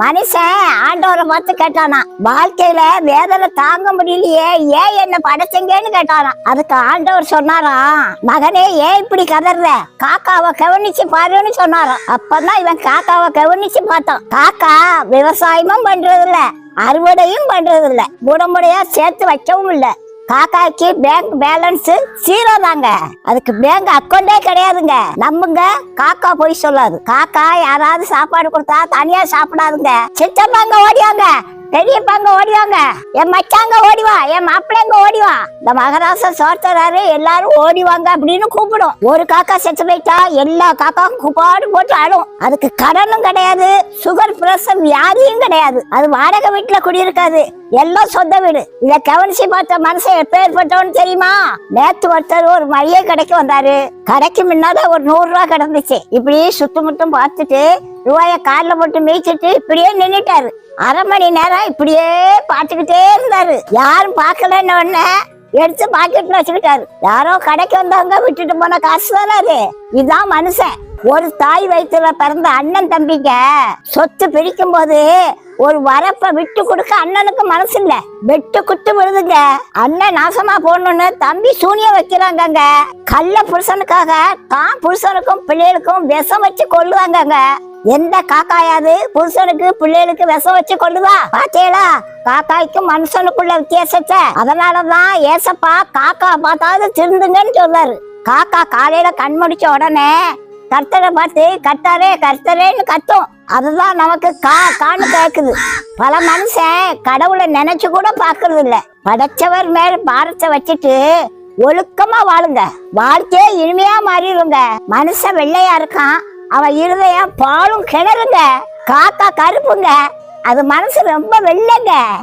மனுஷன் ஆண்டவரை பார்த்து கேட்டானா வாழ்க்கையில வேதனை தாங்க முடியலையே ஏன் என்ன படைச்சங்கன்னு கேட்டானா. அதுக்கு ஆண்டவர் சொன்னாராம் மகனே ஏன் இப்படி கதற காக்காவை கவனிச்சு பாருன்னு சொன்னாராம் அப்பதான் இவன் காக்காவை கவனிச்சு பார்த்தான். காக்கா விவசாயமும் பண்றது இல்ல அறுவடையும் பண்றது இல்ல முடமுடையா சேர்த்து வைக்கவும் இல்லை. காக்காய்க்கு பேங்க் பேலன்ஸ் ஜீரோ தாங்க. அதுக்கு பேங்க் அக்கௌண்டே கிடையாதுங்க. நம்புங்க. காக்கா போய் சொல்லாது. காக்கா யாராவது சாப்பாடு கொடுத்தா தனியா சாப்பிடாதுங்க. சித்தப்பாங்க ஓடியாங்க. பெரியப்பாங்க ஓடிவாங்க. என் மச்சாங்க ஓடிவா என் மாப்பிள்ளைங்க ஓடிவா. இந்த மகராச சோர்த்தராரு எல்லாரும் ஓடிவாங்க அப்படின்னு கூப்பிடும். ஒரு காக்கா செத்து போயிட்டா எல்லா காக்காவும் கூப்பாடு போட்டு ஆடும். அதுக்கு கடனும் கிடையாது சுகர் பிரசம் வியாதியும் கிடையாது. அது வாடகை வீட்டுல குடியிருக்காது. எல்லாம் சொந்த வீடு. இத கவனிச்சு பார்த்த மனசை எப்பேற்பட்டவன்னு தெரியுமா? நேத்து ஒருத்தர் ஒரு மளிகை கடைக்கு வந்தாரு. கடைக்கு முன்னால ஒரு நூறு ரூபா கிடந்துச்சு. இப்படி சுத்தமுத்தம் பார்த்துட்டு ரூபாய கால்ல போட்டு மேய்ச்சிட்டு இப்படியே நின்னுட்டாரு. அரை மணி நேரம் இப்படியே பார்த்துக்கிட்டே இருந்தாரு. யாரும் பார்க்கலன்னு உடனே எடுத்து பாக்கெட்ல வச்சுக்கிட்டாரு. யாரோ கடைக்கு வந்தவங்க விட்டுட்டு போன காசு தானே அது? இதுதான் மனுஷன். ஒரு தாய் வயிற்றுல பிறந்த அண்ணன் தம்பிங்க சொத்து பிரிக்கும் போது ஒரு வரப்ப விட்டு கொடுக்க அண்ணனுக்கு மனசு இல்ல. வெட்டு குத்து விழுதுங்க அண்ணன் நாசமா போடணும்னு தம்பி சூனிய வைக்கிறாங்கங்க. கள்ள புருஷனுக்காக தான் புருஷனுக்கும் பிள்ளைகளுக்கும் விஷம் வச்சு கொள்ளுவாங்கங்க எந்த காக்காயாவது புருஷனுக்கு பிள்ளைகளுக்கு விஷம் வச்சு கொள்ளுதா பாத்தீங்களா காக்காய்க்கும் மனுஷனுக்குள்ள வித்தியாசத்தை. அதனாலதான் ஏசப்பா காக்கா பார்த்தாவது திருந்துங்கன்னு சொல்றாரு காக்கா காலையில கண் முடிச்ச உடனே கர்த்தரை பார்த்து கர்த்தரே கர்த்தரேன்னு கத்தும். அதுதான் நமக்கு கா கான்னு கேக்குது. பல மனுஷன் கடவுளை நினைச்சு கூட பாக்குறது இல்ல படைச்சவர் மேல பாரத்தை வச்சுட்டு ஒழுக்கமா வாழுங்க. வாழ்க்கையே இனிமையா மாறிடுங்க. மனுஷன் வெள்ளையா இருக்கான். அவன் இருதயம் பாலும் கிணறுங்க. காக்கா கருப்புங்க. அது மனசு ரொம்ப வெள்ளைங்க.